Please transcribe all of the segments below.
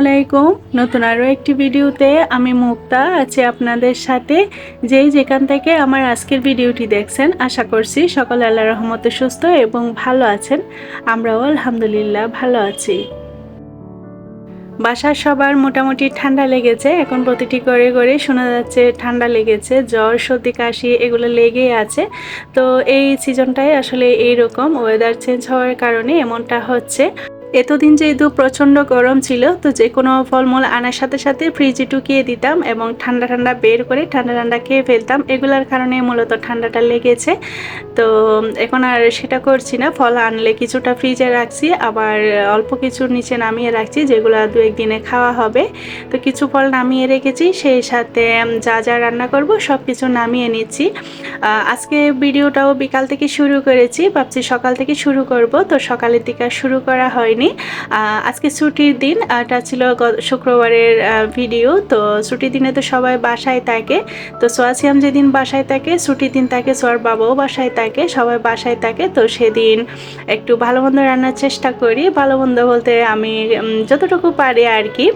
আলাইকুম নতুন আরও একটি ভিডিওতে আমি মুক্তা আছি আপনাদের সাথে। যেই যেখান থেকে আমার আজকের ভিডিওটি দেখছেন, আশা করছি সকল আল্লাহ রহমতে সুস্থ এবং ভালো আছেন। আমরাও আলহামদুলিল্লাহ ভালো আছি। বাসার সবার মোটামুটি ঠান্ডা লেগেছে। এখন প্রতিটি করে করে শোনা যাচ্ছে ঠান্ডা লেগেছে, জ্বর, সর্দি, কাশি এগুলো লেগেই আছে। তো এই সিজনটাই আসলে এইরকম ওয়েদার চেঞ্জ হওয়ার কারণে এমনটা হচ্ছে। এতদিন যেহেতু প্রচণ্ড গরম ছিল, তো যে কোনো ফলমূল আনার সাথে সাথে ফ্রিজে টুকিয়ে দিতাম এবং ঠান্ডা ঠান্ডা বের করে ঠান্ডা ঠান্ডা খেয়ে ফেলতাম। এগুলার কারণে মূলত ঠান্ডাটা লেগেছে। তো এখন আর সেটা করছি না। ফল আনলে কিছুটা ফ্রিজে রাখছি, আবার অল্প কিছুর নিচে নামিয়ে রাখছি, যেগুলো দু একদিনে খাওয়া হবে। তো কিছু ফল নামিয়ে রেখেছি, সেই সাথে যা যা রান্না করব সব কিছু নামিয়ে নিচ্ছি। আজকে ভিডিওটাও বিকাল থেকে শুরু করেছি, ভাবছি সকাল থেকে শুরু করব। তো সকালের দিকে শুরু করা হয়নি। আজকে ছুটির দিন, এটা ছিল শুক্রবারের ভিডিও, তো ছুটির দিনে তো সবাই বাসায় থাকে। তো সোয়াসিয়াম যেদিন বাসায় থাকে, ছুটির দিন থাকে, সোয়ার বাবাও বাসায় থাকে, সবাই বাসায় থাকে। তো সেদিন একটু ভালো মন্দ রান্নার চেষ্টা করি। ভালো মন্দ বলতে আমি যতটুকু পারি আর কি।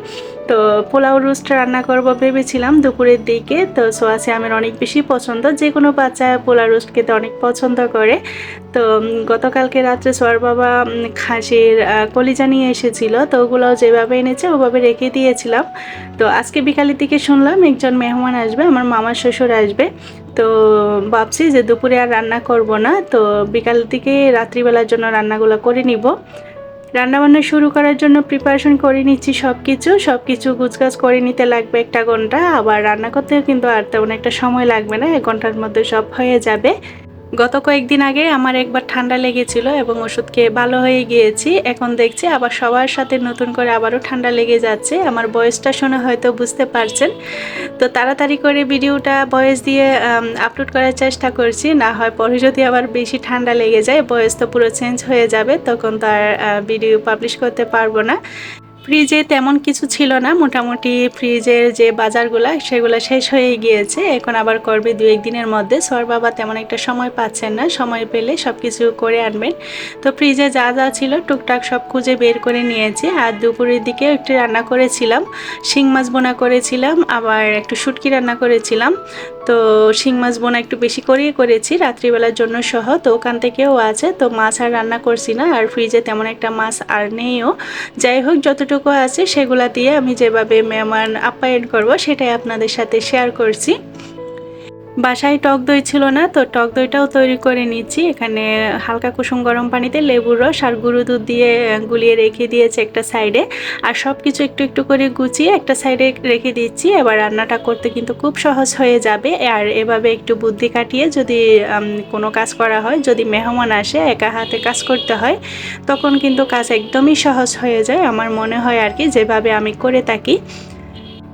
তো পোলাও রোস্ট রান্না করব ভেবেছিলাম দুপুরের দিকে। তো সোয়াসি আমের অনেক বেশি পছন্দ। যে কোনো বাচ্চা পোলাও রোস্ট খেতে অনেক পছন্দ করে। তো গতকালকে রাত্রে সোয়ার বাবা খাসির কলিজা নিয়ে এসেছিল। তো ওগুলো যেভাবে এনেছে ওভাবে রেখে দিয়েছিলাম। তো আজকে বিকালের দিকে শুনলাম একজন মেহমান আসবে, আমার মামার শ্বশুর আসবে। তো ভাবছি যে দুপুরে আর রান্না করব না। তো বিকাল থেকে রাত্রিবেলার জন্য রান্নাগুলো করে নিব। রান্নাবান্না শুরু করার জন্য প্রিপারেশন করে নিচ্ছি সব কিছু সব কিছু গুছগাছ করে নিতে লাগবে একটা ঘণ্টা, আবার রান্না করতেও কিন্তু আর তেমন একটা সময় লাগবে না, এক ঘণ্টার মধ্যে সব হয়ে যাবে। গত কয়েকদিন আগে আমার একবার ঠান্ডা লেগেছিল এবং ওষুধ খেয়ে ভালো হয়ে গিয়েছি। এখন দেখছি আবার সবার সাথে নতুন করে আবারও ঠান্ডা লেগে যাচ্ছে। আমার বয়সটা শুনে হয়তো বুঝতে পারছেন। তো তাড়াতাড়ি করে ভিডিওটা বয়স দিয়ে আপলোড করার চেষ্টা করছি। না হয় পরে যদি আবার বেশি ঠান্ডা লেগে যায়, বয়স তো পুরো চেঞ্জ হয়ে যাবে, তখন তো আর ভিডিও পাবলিশ করতে পারব না। ফ্রিজে তেমন কিছু ছিল না। মোটামুটি ফ্রিজের যে বাজারগুলো, সেগুলো শেষ হয়ে গিয়েছে। এখন আবার করবে দু একদিনের মধ্যে। সর বাবা তেমন একটা সময় পাচ্ছেন না। সময় পেলে সব কিছু করে আনবেন। তো ফ্রিজে যা যা ছিল, টুকটাক সব খুঁজে বের করে নিয়েছি। আর দুপুরের দিকে একটু রান্না করেছিলাম। শিং মাছ বোনা করেছিলাম। আবার একটু শুটকি রান্না করেছিলাম। তো শিং মাছ বোনা একটু বেশি করেই করেছি। রাত্রিবেলার জন্য সহ। তো ওখান থেকেও আছে। তো মাছ আর রান্না করছি না। আর ফ্রিজে তেমন একটা মাছ আর নেইও। যাই হোক, যতটুকু আছে সেগুলা দিয়ে আমি যেভাবে মেহমান আপ্যায়ন করব সেটাই আপনাদের সাথে শেয়ার করছি। বাসায় টক দই ছিল না, তো টক দইটাও তৈরি করে নিচ্ছি। এখানে হালকা কুসুম গরম পানিতে লেবুর রস আর গুঁড়ো দুধ দিয়ে গুলিয়ে রেখে দিয়েছে একটা সাইডে। আর সব কিছু একটু একটু করে গুছিয়ে একটা সাইডে রেখে দিচ্ছি। এবার রান্নাটা করতে কিন্তু খুব সহজ হয়ে যাবে। আর এভাবে একটু বুদ্ধি কাটিয়ে যদি কোনো কাজ করা হয়, যদি মেহমান আসে, একা হাতে কাজ করতে হয়, তখন কিন্তু কাজ একদমই সহজ হয়ে যায়। আমার মনে হয় আর কি, যেভাবে আমি করে থাকি।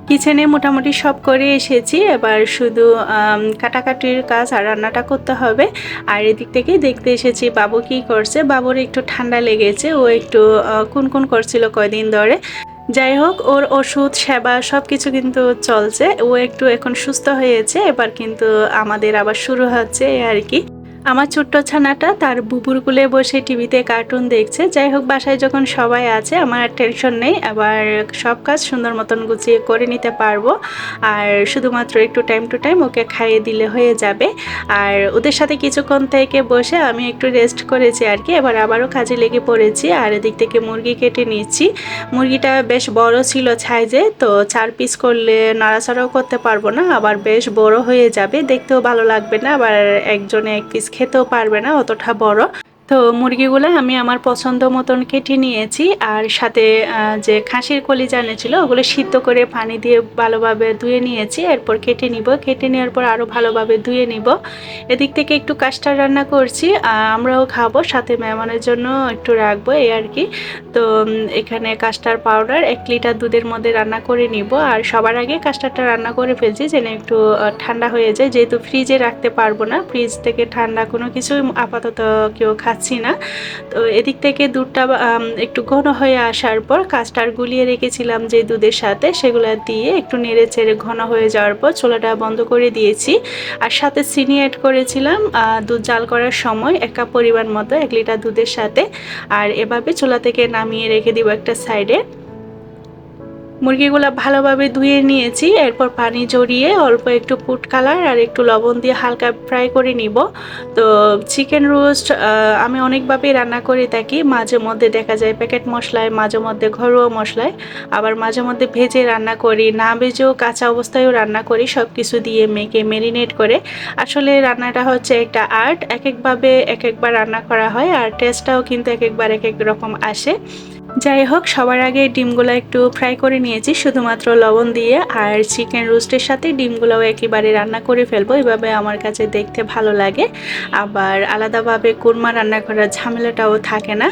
কিচেনে মোটামুটি সব করে এসেছি। এবার শুধু কাটাকাটির কাজ আর রান্নাটা করতে হবে। আর এদিক থেকে দেখতে এসেছি বাবু কি করছে। বাবুর একটু ঠান্ডা লেগেছে। ও একটু কোন কোন করছিল কয়দিন ধরে। যাই হোক, ওর ওষুধ, সেবা সব কিছু কিন্তু চলছে। ও একটু এখন সুস্থ হয়েছে। এবার কিন্তু আমাদের আবার শুরু হচ্ছে আর কি। আমার ছোট্ট ছানাটা তার বুবুর কুলে বসে টিভিতে কার্টুন দেখছে। যাই হোক, বাসায় যখন সবাই আছে, আমার আর টেনশন নেই। আবার সব কাজ সুন্দর মতন গুছিয়ে করে নিতে পারব। আর শুধুমাত্র একটু টাইম টু টাইম ওকে খাইয়ে দিলে হয়ে যাবে। আর ওদের সাথে কিছুক্ষণ থেকে বসে আমি একটু রেস্ট করেছি আর কি। এবার আবারও কাজে লেগে পড়েছি আর এদিক থেকে মুরগি কেটে নিচ্ছি। মুরগিটা বেশ বড় ছিল ছাইজে তো চার পিস করলে নাড়াচাড়াও করতে পারব না। আবার বেশ বড় হয়ে যাবে, দেখতেও ভালো লাগবে না। আবার একজনে এক পিস খেতেও পারবে না অতটা বড়। তো মুরগিগুলো আমি আমার পছন্দ মতন কেটে নিয়েছি আর সাথে যে খাসির কলি জানেছিল ওগুলো সিদ্ধ করে পানি দিয়ে ভালোভাবে ধুয়ে নিয়েছি। এরপর কেটে নিব। কেটে নেওয়ার পর আরও ভালোভাবে ধুয়ে নিব। এদিক থেকে একটু কাস্টার রান্না করছি। আমরাও খাব, সাথে মেহমানের জন্য একটু রাখব, এই আর কি। তো এখানে কাস্টার পাউডার এক লিটার দুধের মধ্যে রান্না করে নিব। আর সবার আগে কাস্টারটা রান্না করে ফেলছি, যেন একটু ঠান্ডা হয়ে যায়। যেহেতু ফ্রিজে রাখতে পারব না ফ্রিজ থেকে ঠান্ডা কোনো কিছুই আপাতত কেউ খা পাচ্ছি না। তো এদিক থেকে দুধটা একটু ঘন হয়ে আসার পর কাস্টার গুলিয়ে রেখেছিলাম যে দুধের সাথে, সেগুলো দিয়ে একটু নেড়ে চেড়ে ঘন হয়ে যাওয়ার পর চোলাটা বন্ধ করে দিয়েছি। আর সাথে চিনি অ্যাড করেছিলাম দুধ জাল করার সময় এক কাপ পরিমাণ মতো, এক লিটার দুধের সাথে। আর এভাবে চোলা থেকে নামিয়ে রেখে দিব একটা সাইডে মুরগিগুলো ভালোভাবে ধুয়ে নিয়েছি, এরপর পানি জড়িয়ে অল্প একটু ফুড কালার আর একটু লবণ দিয়ে হালকা ফ্রাই করে নিব। তো চিকেন রোস্ট আমি অনেকভাবেই রান্না করে থাকি, মাঝে মধ্যে দেখা যায় প্যাকেট মশলায়, মাঝে মধ্যে ঘরোয়া মশলায়, আবার মাঝে মধ্যে ভেজে রান্না করি, না ভেজেও কাঁচা অবস্থায়ও রান্না করি সব কিছু দিয়ে মেখে মেরিনেট করে। আসলে রান্নাটা হচ্ছে একটা আর্ট এক একভাবে এক একবার রান্না করা হয়, আর টেস্টটাও কিন্তু এক একবার এক এক রকম আসে। যাই হোক, সবার আগে ডিমগুলো একটু ফ্রাই করে নিয়েছি, শুধুমাত্র লবণ দিয়ে, আর চিকেন রোস্টের সাথে ডিমগুলোও একেবারে রান্না করে ফেলব, এভাবে আমার কাছে দেখতে ভালো লাগে। আবার আলাদাভাবে কুরমা রান্না করার ঝামেলাটাও থাকে না।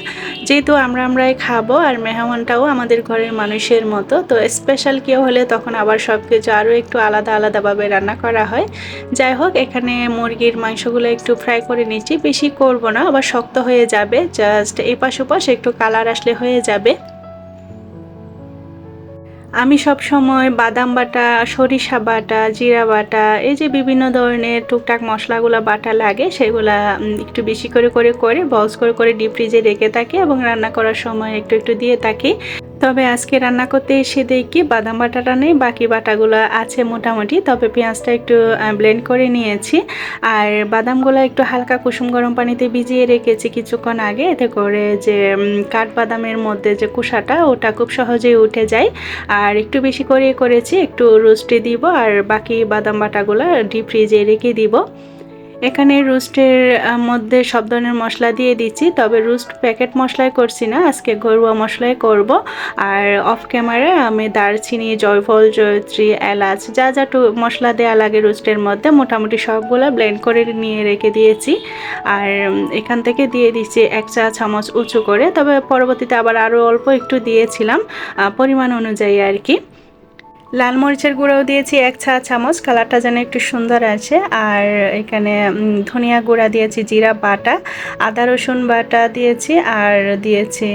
যেহেতু আমরা আমরাই খাব, আর মেহমানটাও আমাদের ঘরের মানুষের মতো, তো স্পেশাল কেউ হলে তখন আবার সব কিছু আরও একটু আলাদা আলাদাভাবে রান্না করা হয়। যাই হোক, এখানে মুরগির মাংসগুলো একটু ফ্রাই করে নিচ্ছি, বেশি করব না, আবার শক্ত হয়ে যাবে জাস্ট এপাশ ওপাশ একটু কালার আসলে হয়ে যাবে। যাবে? আমি সব সময় বাদাম বাটা, সরিষা বাটা, জিরা বাটা, এই যে বিভিন্ন ধরনের টুকটাক মশলাগুলো বাটা লাগে, সেগুলা একটু বেশি করে করে করে বলস করে করে ডিপ ফ্রিজে রেখে থাকি এবং রান্না করার সময় একটু একটু দিয়ে থাকি। তবে আজকে রান্না করতে এসে দেখি বাদাম বাটাটা নেই, বাকি বাটাগুলো আছে মোটামুটি। তবে পেঁয়াজটা একটু ব্লেন্ড করে নিয়েছি। আর বাদামগুলো একটু হালকা কুসুম গরম পানিতে ভিজিয়ে রেখেছি কিছুক্ষণ আগে। এতে করে যে কাঠবাদামের মধ্যে যে কুসাটা, ওটা খুব সহজেই উঠে যায়। আর একটু বেশি করে করেছি, একটু রোস্টে দিব। আর বাকি বাদাম বাটাগুলো ডিপ ফ্রিজে রেখে দিব। এখানে রোস্টের মধ্যে সব ধরনের মশলা দিয়ে দিচ্ছি, তবে রোস্ট প্যাকেট মশলাই করছি না, আজকে ঘরোয়া মশলাই করব। আর অফ ক্যামেরায় আমি দারচিনি, জয়ফল, জয়ত্রী, এলাচ, যা যা মশলা দেওয়া লাগে রোস্টের মধ্যে, মোটামুটি সবগুলো ব্লেন্ড করে নিয়ে রেখে দিয়েছি। আর এখান থেকে দিয়ে দিচ্ছি এক চা চামচ উঁচু করে, তবে পরবর্তীতে আবার আরও অল্প একটু দিয়েছিলাম পরিমাণ অনুযায়ী আর কি। লাল মরিচের গুঁড়াও দিয়েছি, এক চা চামচ। কালারটা যেন একটু সুন্দর আছে। আর এখানে ধনিয়া গুঁড়া দিয়েছি, জিরা বাটা, আদা রসুন বাটা দিয়েছি, আর দিয়েছি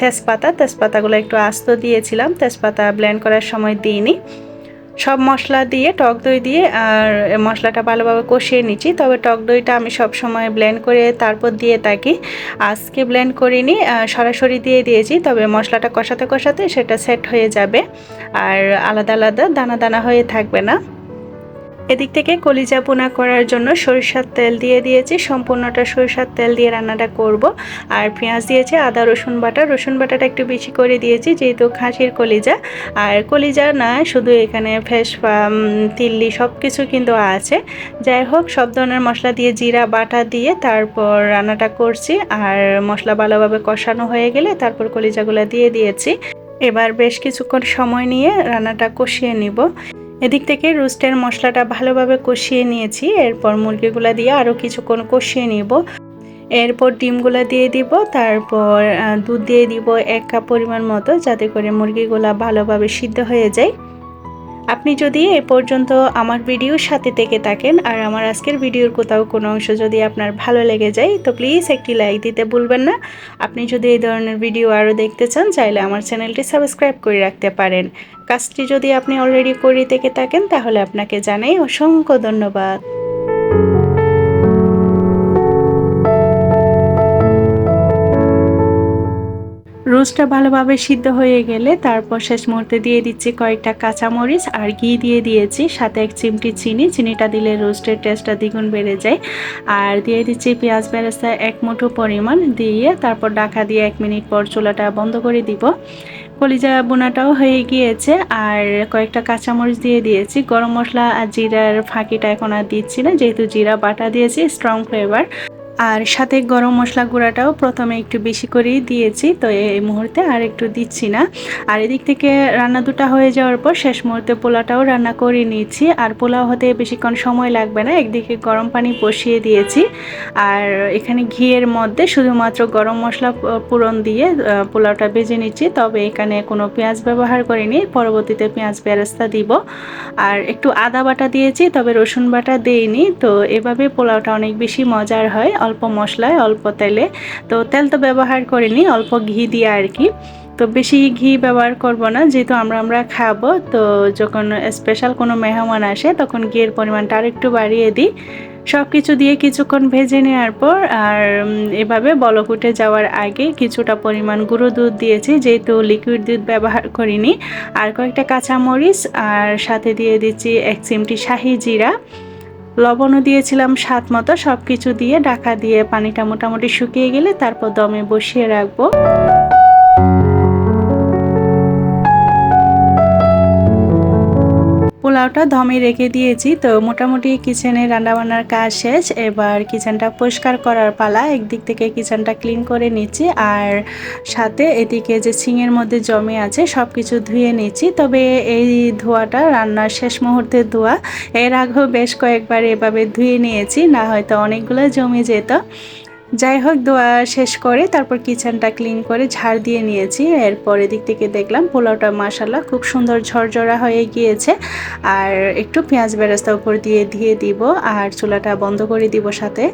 তেজপাতা। তেজপাতাগুলো একটু আস্ত দিয়েছিলাম। তেজপাতা ব্ল্যান্ড করার সময় দিইনি। সব মশলা দিয়ে, টক দই দিয়ে আর মশলাটা ভালোভাবে কষিয়ে নিচ্ছি। তবে টক দইটা আমি সব সময় ব্লেন্ড করে তারপর দিয়ে থাকি। আজকে ব্লেন্ড করিনি সরাসরি দিয়ে দিয়েছি, তবে মশলাটা কষাতে কষাতে সেটা সেট হয়ে যাবে। আর আলাদা আলাদা দানা দানা হয়ে থাকবে না। এদিক থেকে কলিজা পোনা করার জন্য সরিষার তেল দিয়ে দিয়েছি। সম্পূর্ণটা সরিষার তেল দিয়ে রান্নাটা করব। আর পেঁয়াজ দিয়েছি, আদা, রসুন বাটা। রসুন বাটাটা একটু বেশি করে দিয়েছি, যেহেতু খাসির কলিজা। আর কলিজা না, শুধু এখানে ফেস তিল্লি সব কিছু কিন্তু আছে। যাই হোক, সব ধরনের মশলা দিয়ে জিরা, বাটা দিয়ে তারপর রান্নাটা করছি। আর মশলা ভালোভাবে কষানো হয়ে গেলে তারপর কলিজাগুলো দিয়ে দিয়েছি। এবার বেশ কিছুক্ষণ সময় নিয়ে রান্নাটা কষিয়ে নিব। এদিক থেকে রোস্টের মশলাটা ভালোভাবে কষিয়ে নিয়েছি। এরপর মুরগিগুলো দিয়ে আরও কিছুক্ষণ কষিয়ে নিব। এরপর ডিমগুলো দিয়ে দিব, তারপর দুধ দিয়ে দিব এক কাপ পরিমাণ মতো, যাতে করে মুরগিগুলা ভালোভাবে সিদ্ধ হয়ে যায়। আপনি যদি এ পর্যন্ত আমার ভিডিওর সাথে থেকে থাকেন আর আমার আজকের ভিডিওর কোথাও কোনো অংশ যদি আপনার ভালো লেগে যায়, তো প্লিজ একটি লাইক দিতে ভুলবেন না। আপনি যদি এই ধরনের ভিডিও আরও দেখতে চান, চাইলে আমার চ্যানেলটি সাবস্ক্রাইব করে রাখতে পারেন। কাজটি যদি আপনি অলরেডি করে থেকে থাকেন, তাহলে আপনাকে জানাই অসংখ্য ধন্যবাদ। রোজটা ভালোভাবে সিদ্ধ হয়ে গেলে তারপর শেষ মুহূর্তে দিয়ে দিচ্ছি কয়েকটা কাঁচামরিচ আর ঘি দিয়ে দিয়েছি, সাথে এক চিমটি চিনি। চিনিটা দিলে রোস্টের টেস্টটা দ্বিগুণ বেড়ে যায়। আর দিয়ে দিচ্ছি পেঁয়াজ বেরেস্তা এক মুঠো পরিমাণ দিয়ে তারপর ডাকা দিয়ে এক মিনিট পর চুলাটা বন্ধ করে দিব। কলিজা বোনাটাও হয়ে গিয়েছে আর কয়েকটা কাঁচামরিচ দিয়ে দিয়েছি। গরম মশলা আর জিরার ফাঁকিটা এখন আর দিচ্ছি না, যেহেতু জিরা বাটা দিয়েছি স্ট্রং ফ্লেভার আর সাথে গরম মশলা গুঁড়াটাও প্রথমে একটু বেশি করেই দিয়েছি, তো এই মুহূর্তে আর একটু দিচ্ছি না। আর এদিক থেকে রান্না দুটা হয়ে যাওয়ার পর শেষ মুহূর্তে পোলাটাও রান্না করে নিয়েছি। আর পোলাও হতে বেশিক্ষণ সময় লাগবে না, একদিকে গরম পানি বসিয়ে দিয়েছি, আর এখানে ঘিয়ের মধ্যে শুধুমাত্র গরম মশলা পূরণ দিয়ে পোলাওটা বেজে নিচ্ছি। তবে এখানে কোনো পেঁয়াজ ব্যবহার করিনি, পরবর্তীতে পেঁয়াজ বেরেস্তা দিব। আর একটু আদা বাটা দিয়েছি, তবে রসুন বাটা দেইনি, তো এভাবে পোলাওটা অনেক বেশি মজার হয়। অল্প মশলায়, অল্প তেলে। তো তেল তো ব্যবহার করিনি, অল্প ঘি দিয়ে আর কি। তো বেশি ঘি ব্যবহার করব না, যেহেতু আমরা আমরা খাব। তো যখন স্পেশাল কোনো মেহমান আসে, তখন ঘিয়ের পরিমাণটা আর একটু বাড়িয়ে দিই। সব কিছু দিয়ে কিছুক্ষণ ভেজে নেওয়ার পর, আর এভাবে বলক উঠে যাওয়ার আগে কিছুটা পরিমাণ গুঁড়ো দুধ দিয়েছি, যেহেতু লিকুইড দুধ ব্যবহার করিনি। আর কয়েকটা কাঁচামরিচ, আর সাথে দিয়ে দিচ্ছি এক চিমটি শাহি জিরা। লবণও দিয়েছিলাম, স্বাদ মতো সব কিছু দিয়ে, ঢাকা দিয়ে পানিটা মোটামুটি শুকিয়ে গেলে তারপর দমে বসিয়ে রাখব। পোলাওটা দমে রেখে দিয়েছি। তো মোটামুটি কিচেনে রান্নাবান্নার কাজ শেষ। এবার কিচেনটা পরিষ্কার করার পালা। একদিক থেকে কিচেনটা ক্লিন করে নিচ্ছি। আর সাথে এদিকে যে ছিঙের মধ্যে জমে আছে সব কিছু ধুয়ে নিচ্ছি। তবে এই ধোয়াটা রান্নার শেষ মুহূর্তে ধোয়া। এর আগেও বেশ কয়েকবার এভাবে ধুয়ে নিয়েছি। না হয়তো অনেকগুলো জমে যেত। যাই হোক, দোয়া শেষ করে তারপর কিচেনটা ক্লিন করে ঝাড় দিয়ে নিয়েছি। এরপর দিক থেকে দেখলাম পোলাওটা মাসাল্লাহ খুব সুন্দর ঝরঝরা হয়ে গিয়েছে। আর একটু পেঁয়াজ বেরাস্তা উপর দিয়ে দিয়ে দিব আর চুলাটা বন্ধ করে দিব সাথে।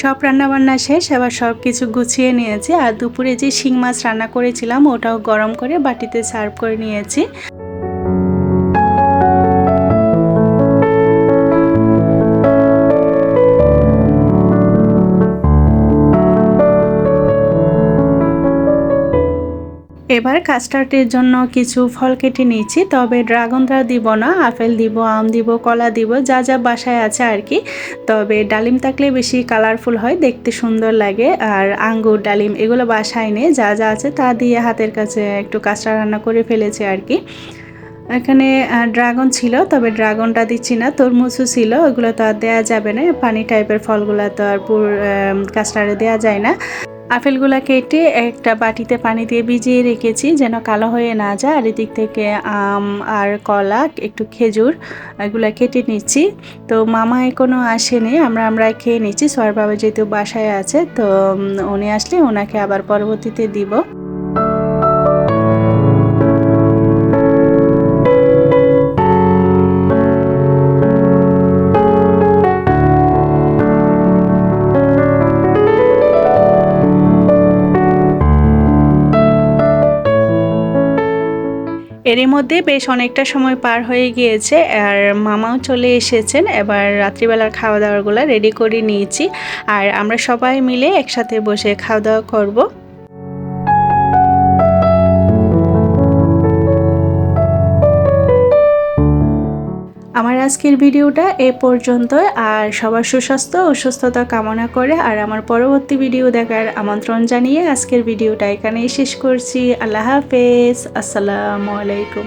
সব রান্নাবান্না শেষ আবার সব কিছু গুছিয়ে নিয়েছি। আর দুপুরে যে শিং মাছ রান্না করেছিলাম, ওটাও গরম করে বাটিতে সার্ভ করে নিয়েছি। এবার কাস্টার্ডের জন্য কিছু ফল কেটে নিয়েছি। তবে ড্রাগনটা দিব না, আপেল দিব, আম দিব, কলা দিব, যা যা বাসায় আছে আর কি। তবে ডালিম থাকলে বেশি কালারফুল হয়, দেখতে সুন্দর লাগে। আর আঙ্গুর, ডালিম এগুলো বাসায় নেই, যা যা আছে তা দিয়ে হাতের কাছে একটু কাস্টার্ড রান্না করে ফেলেছে আর কি। এখানে ড্রাগন ছিল, তবে ড্রাগনটা দিচ্ছি না, তরমুজও ছিল, ওগুলো তো আর দেওয়া যাবে না, পানি টাইপের ফলগুলো তো আর পুর কাস্টার্ডে দেওয়া যায় না। আপেলগুলো কেটে একটা বাটিতে পানি দিয়ে ভিজিয়ে রেখেছি যেন কালো হয়ে না যায়। আর এদিক থেকে আম আর কলা, একটু খেজুর এগুলো কেটে নিচ্ছি। তো মামা এখনও আসেনি, আমরা আমরা খেয়ে নিচ্ছি। সর বাবা যেহেতু বাসায় আছে, তো উনি আসলে ওনাকে আবার পরবর্তীতে দিব। এরই মধ্যে বেশ অনেকটা সময় পার হয়ে গিয়েছে আর মামাও চলে এসেছেন। এবার রাত্রিবেলার খাওয়া দাওয়াগুলো রেডি করে নিয়েছি। আর আমরা সবাই মিলে একসাথে বসে খাওয়া দাওয়া করব। আজকের ভিডিওটা এ পর্যন্ত আর সবার সুস্বাস্থ্য ও সুস্থতা কামনা করে। আর আমার পরবর্তী ভিডিও দেখার আমন্ত্রণ জানিয়ে আজকের ভিডিওটা এখানেই শেষ করছি। আল্লাহ হাফেজ। আসসালামু আলাইকুম।